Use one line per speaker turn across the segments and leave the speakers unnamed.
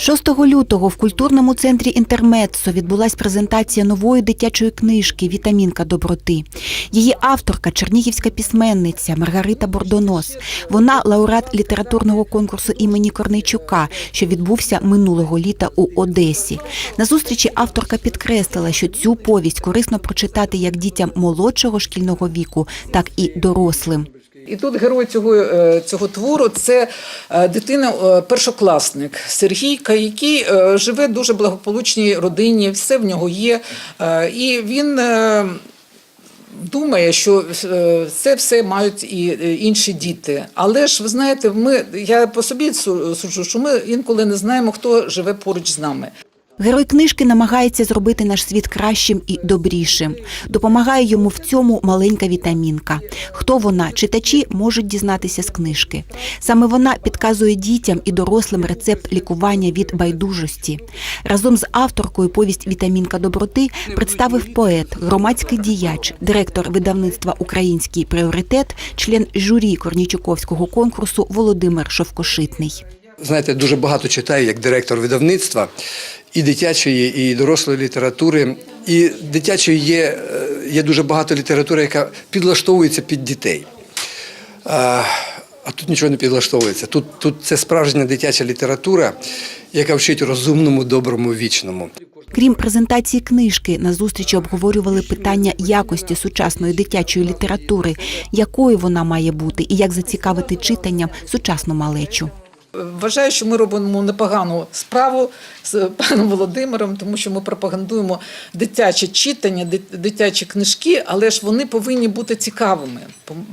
6 лютого в культурному центрі Інтермеццо відбулась презентація нової дитячої книжки Вітамінка доброти. Її авторка чернігівська письменниця Маргарита Бордонос. Вона лауреат літературного конкурсу імені Корнейчука, що відбувся минулого літа у Одесі. На зустрічі авторка підкреслила, що цю повість корисно прочитати як дітям молодшого шкільного віку, так і дорослим.
І тут герой цього, е, цього твору це е, дитина, е, першокласник Сергійка, який живе в дуже благополучній родині, все в нього є. І він думає, що це все мають і інші діти. Але ж ви знаєте, ми, я по собі су- суджу, що ми інколи не знаємо, хто живе поруч з нами.
Герой книжки намагається зробити наш світ кращим і добрішим. Допомагає йому в цьому маленька вітамінка. Хто вона, читачі можуть дізнатися з книжки. Саме вона підказує дітям і дорослим рецепт лікування від байдужості. Разом з авторкою повість Вітамінка доброти представив поет, громадський діяч, директор видавництва Український пріоритет, член журі Корнічуковського конкурсу Володимир Шовкошитний.
Знаєте, дуже багато читаю як директор видавництва і дитячої, і дорослої літератури. І дитячої є, е, є дуже багато літератури, яка підлаштовується під дітей. А, а тут нічого не підлаштовується. Тут, тут це справжня дитяча література, яка вчить розумному, доброму, вічному.
Крім презентації книжки, на зустрічі обговорювали питання якості сучасної дитячої літератури, якою вона має бути і як зацікавити читанням сучасну малечу.
Вважаю, що ми робимо непогану справу з паном Володимиром, тому що ми пропагандуємо дитяче читання, дит- дитячі книжки, але ж вони повинні бути цікавими,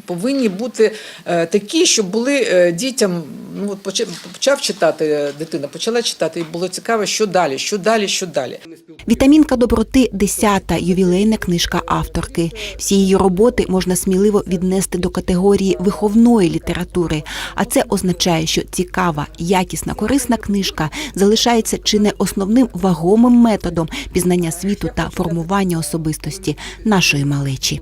повинні бути е, такі, щоб були е, дітям. Ну от почав, читати е, дитина, почала читати, і було цікаво, що далі, що далі, що далі.
Вітамінка доброти десята ювілейна книжка авторки. Всі її роботи можна сміливо віднести до категорії виховної літератури. А це означає, що цікава, якісна, корисна книжка залишається чи не основним вагомим методом пізнання світу та формування особистості нашої малечі.